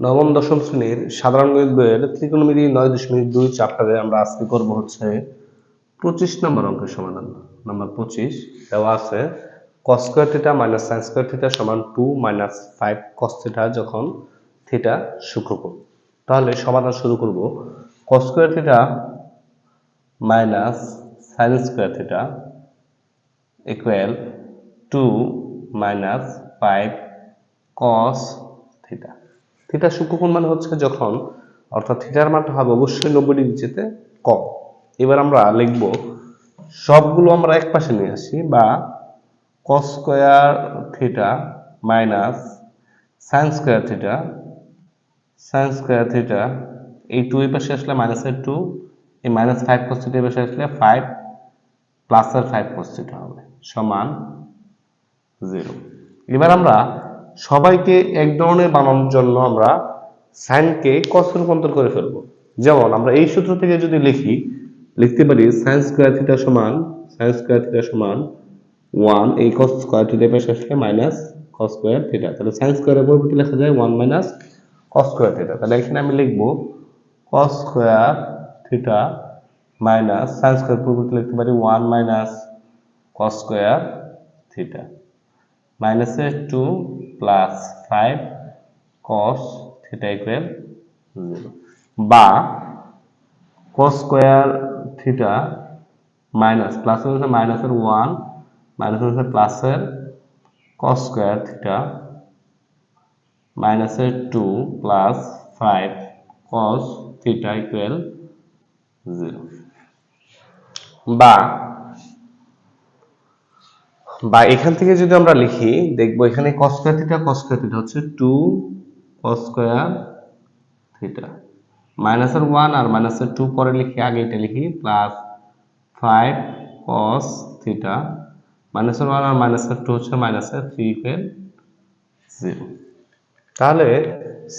নবম দশম শ্রেণির সাধারণ গণিত বইয়ের ত্রিকোণমিতি নয় দশমিক দুই চ্যাপ্টারে আমরা আজকে করব হচ্ছে পঁচিশ নম্বর অঙ্কের সমাধান। নাম্বার পঁচিশ দেওয়া আছে cos square theta minus sine square theta সমান two minus five cos theta যখন থিটা সূক্ষ্মকোণ। তাহলে সমাধান শুরু করব। Cos square theta minus sine square theta equal to minus five cos theta theta সূক্ষ্মকোণ মানে হচ্ছে যখন, অর্থাৎ থিটার মানটা হবে অবশ্যই নব্বই ডিগ্রি যেতে কম। এবার আমরা লিখব, সবগুলো আমরা এক পাশে নিয়ে আসি বা cos square theta minus sine square theta sine square theta এই টু এই পাশে আসলে মাইনাসের টু এই মাইনাস ফাইভ কস থিটা পাশে আসলে ফাইভ প্লাসের ফাইভ কস থিটা হবে, সমান জিরো এবার আমরা সবাইকে এক ধরনের বানানোর জন্য আমরা সাইনকে কসে রূপান্তর করে ফেলব। যেমন আমরা এই সূত্র থেকে যদি লিখি, লিখতে পারি সাইন স্কোয়ার থিটা সমান সাইন স্কোয়ার থিটা সমান ওয়ান এই কস স্কোয়ার থিটা পাশে আসলে মাইনাস কস স্কোয়ার থিটা তাহলে সাইন স্কোয়ারের পরিবর্তে লেখা যায় one minus cos square theta তাহলে এখানে আমি লিখব cos square theta minus sine square পরিবর্তে লিখতে পারি one minus cos square theta মাইনাসের two plus five cos theta equal zero বা cos square theta minus plus হচ্ছে মাইনাসের ওয়ান মাইনাস হচ্ছে প্লাসের কস স্কোয়ার থিটা মাইনাসের two plus five cos theta equal zero বা বা এখান থেকে যদি আমরা লিখি, দেখব এখানে cos square theta cos square theta হচ্ছে 2 cos স্কয়ার থিটা মাইনাসের 1 আর মাইনাসের 2 পরে লিখি, আগে এটা লিখি প্লাস 5 cos থিটা মাইনাসের 1 আর মাইনাসের 2 হচ্ছে মাইনাসের 3 ইকুয়াল 0 তাহলে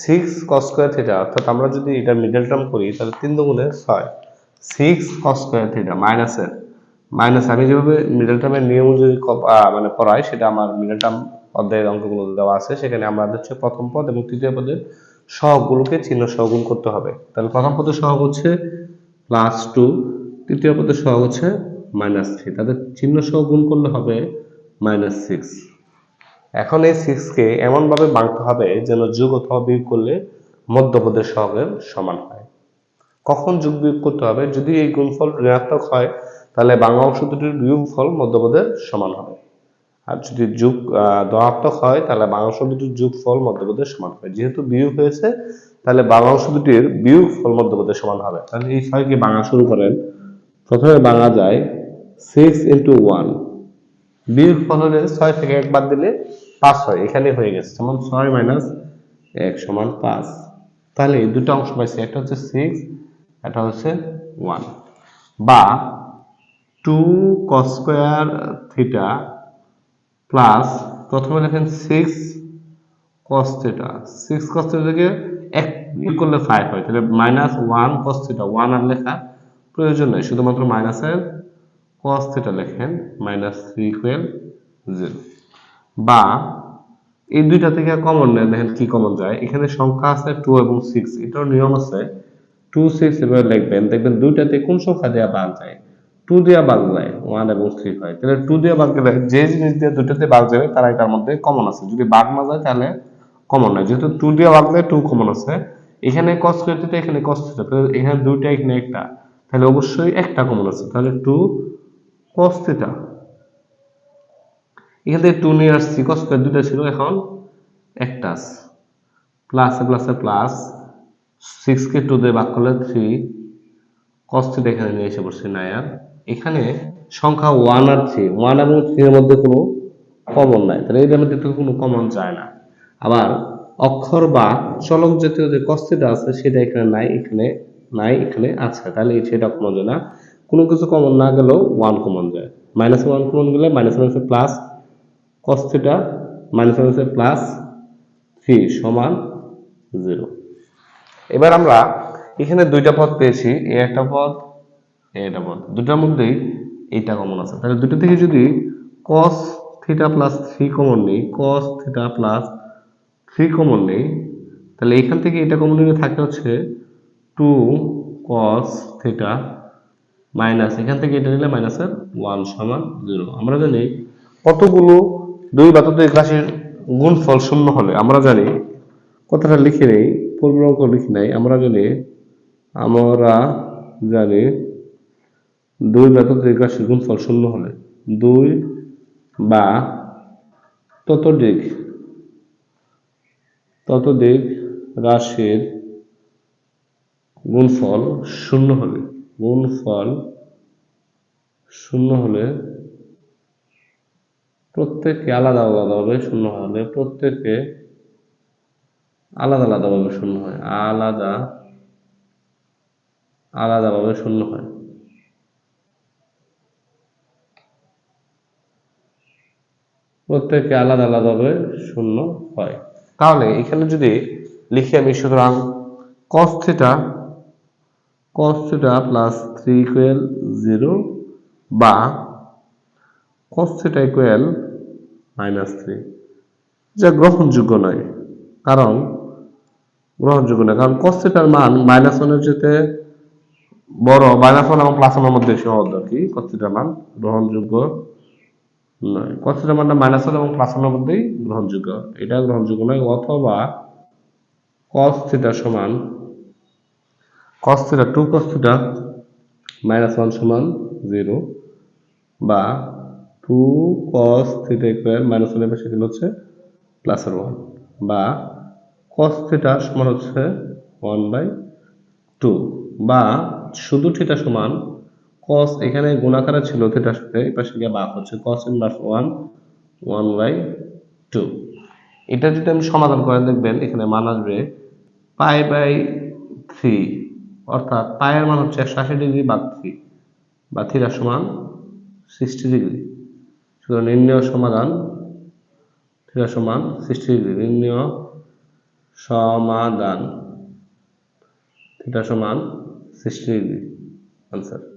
6 cos স্কয়ার থিটা অর্থাৎ আমরা যদি এটা মিডল টার্ম করি, তাহলে 3 দুগুণে 6 6 cos স্কয়ার থিটা মাইনাসের মাইনাস, আমি যেভাবে মিডল টার্মের নিয়ম অনুযায়ী মানে পড়াই, সেটা আমার মিডল টার্ম অধ্যায়ের অঙ্কগুলো দেওয়া আছে। সেখানে আমরা হচ্ছে প্রথম পদ এবং তৃতীয় পদের সহগগুলোকে চিহ্ন সহগুণ করতে হবে। তাহলে প্রথম পদের সহগ হচ্ছে প্লাস টু তৃতীয় পদের সহগ হচ্ছে মাইনাস থ্রি তাদের চিহ্ন সহগুণ করলে হবে মাইনাস সিক্স এখন এই সিক্সকে এমনভাবে বাঁকতে হবে যেন যোগ অথবা বিয়োগ করলে মধ্যপদের সহগের সমান হয়। কখন যোগ বিয়োগ করতে হবে? যদি এই গুণফল ঋণাত্মক হয় তাহলে বাংলা অংশ দুটির বিয়োগফল মধ্যপদের সমান হবে। আর যদি যোগ ধনাত্মক হয়, তাহলে বাংলা অংশ দুটির যোগফল মধ্যপদের সমান হবে। যেহেতু বিয়োগ হয়েছে, তাহলে বাংলা অংশ দুটির বিয়োগফল মধ্যপদের সমান হবে। তাহলে এই ছয়কে বাংলা শুরু করেন। প্রথমে বাংলা যায় সিক্স ইন্টু ওয়ান বিয়োগফল হলে ছয় থেকে এক বাদ দিলে পাঁচ হয়। এখানে হয়ে গেছে। যেমন ছয় মাইনাস এক সমান পাঁচ। তাহলে এই দুটো অংশ পাইছি। একটা হচ্ছে সিক্স একটা হচ্ছে ওয়ান বা two cos square theta plus প্রথমে লেখেন সিক্স কস সিক্স কস এক বিয়োগ করলে ফাইভ হয়, তাহলে মাইনাস ওয়ান কস ওয়ান আর লেখা প্রয়োজন নেই, শুধুমাত্র মাইনাসের কস লেখেন মাইনাস থ্রি ইকুয়াল জিরো বা এই দুইটা থেকে কমন নেন দেখেন কি কমন যায়। এখানে সংখ্যা আছে টু এবং সিক্স এটার নিয়ম আছে। টু সিক্স এভাবে লিখবেন দেখবেন দুইটাতে কোন সংখ্যা দেওয়া বাদ যায়? টু দেওয়া বাদ যায় ওয়ান এবং থ্রি হয়। তাহলে টু দেওয়া বাদ গেলে যে জিনিস দিয়ে দুটোতে বাদ যাবে তারা এটার মধ্যে কমন আছে। যদি বাদ না যায়, তাহলে কমন নয়। যেহেতু টু দেওয়া বাদ গেলে টু কমন আছে। এখানে কস থিটা এখানে কস থিটা তাহলে এখানে দুইটা, এখানে একটা। তাহলে অবশ্যই একটা কমন আছে। তাহলে টু কস থিটা এখান থেকে টু নিয়ে আসছি। কস স্কোয়ার দুইটা ছিল, এখন একটা আছে। প্লাসে প্লাসে প্লাস সিক্স কে টু দিয়ে ভাগ করলে থ্রি কস থিটা এখানে নিয়ে এসে পড়ছি নায়ার এখানে সংখ্যা ওয়ান আর থ্রি ওয়ান এবং থ্রি এর মধ্যে কোনো কমন নাই। তাহলে এদের মধ্যে থেকে কোনো কমন যায় না। আবার অক্ষর বা চলক জাতীয় যে কস্তিটা আছে, সেটা এখানে নাই এখানে নাই, এখানে আছে। তাহলে সেটা কমন যায় না। কোনো কিছু কমন না গেলেও ওয়ান কমন যায়। মাইনাস ওয়ান কমন গেলে মাইনাস মাইনাসে প্লাস কস্তিটা মাইনাস মাইনাসে প্লাস থ্রি সমান জিরো এবার আমরা এখানে দুইটা পদ পেয়েছি। এ একটা পদ এ একটা পদ দুটার মধ্যেই এইটা কমন আছে। তাহলে দুটো থেকে যদি cos theta plus three common নেই, cos theta plus three common নেই, তাহলে এখান থেকে এটা কমন নিলে থাকে হচ্ছে টু কস থিটা মাইনাস এখান থেকে এটা নিলে মাইনাসের ওয়ান সমান জিরো আমরা জানি কতগুলো দুই বাতত্রিক রাশির গুণফল শূন্য হলে, আমরা জানি কথাটা লিখে নেই পূর্ব অঙ্ক লিখে নাই, আমরা জানি আমরা জানি দুই বাতত্রিক রাশির গুণফল শূন্য হলে, দুই বা ততোধিক ততোধিক রাশির গুণফল শূন্য হলে, গুণফল শূন্য হলে প্রত্যেককে আলাদা আলাদাভাবে শূন্য হলে প্রত্যেককে আলাদা আলাদাভাবে শূন্য হয়, আলাদা আলাদাভাবে শূন্য হয়। প্রত্যেককে আলাদা আলাদাভাবে শূন্য হয়। তাহলে এখানে যদি লিখি আমি, সুতরাং cos theta plus three equal zero বা থিটা ইকুয়াল মাইনাস থ্রি যা গ্রহণযোগ্য নয়। কারণ গ্রহণযোগ্য নয়। কারণ থিটার মান মাইনাস ওয়ানের যেতে বড় মাইনাস ওয়ান এবং প্লাস ওয়ানের মধ্যে আর কি থিটার মান গ্রহণযোগ্য নয় থিটার মানটা মাইনাস ওয়ান এবং প্লাস ওয়ানের মধ্যেই গ্রহণযোগ্য। এটা গ্রহণযোগ্য নয়, অথবা cos থিটা সমান, cos theta two cos theta minus one সমান জিরো বা two cos theta equal minus ওয়ানের পাশে হচ্ছে প্লাসের ওয়ান বা cos থিটা সমান হচ্ছে ওয়ান বাই টু বা শুধু থিটা সমান cos এখানে গুণাকারে ছিল থিটার সাথে, এই পাশে গিয়ে বাক হচ্ছে cos inverse one one by two এটা যদি আমি সমাধান করে দেখবেন এখানে মান আসবে পাই বাই থ্রি অর্থাৎ পায়ের মান হচ্ছে একশো আশি ডিগ্রি বাদ থ্রি বা থিটা সমান সিক্সটি ডিগ্রি সুতরাং নির্ণয় সমাধান থিটা সমান সিক্সটি ডিগ্রি নির্ণয় সমাধান থিটা সমান সিক্সটি ডিগ্রি আনসার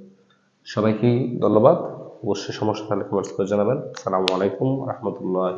সবাইকে ধন্যবাদ। অবশ্যই সমস্যা তাহলে কমেন্টস করে জানাবেন। আসসালামু আলাইকুম রহমতুল্লাহ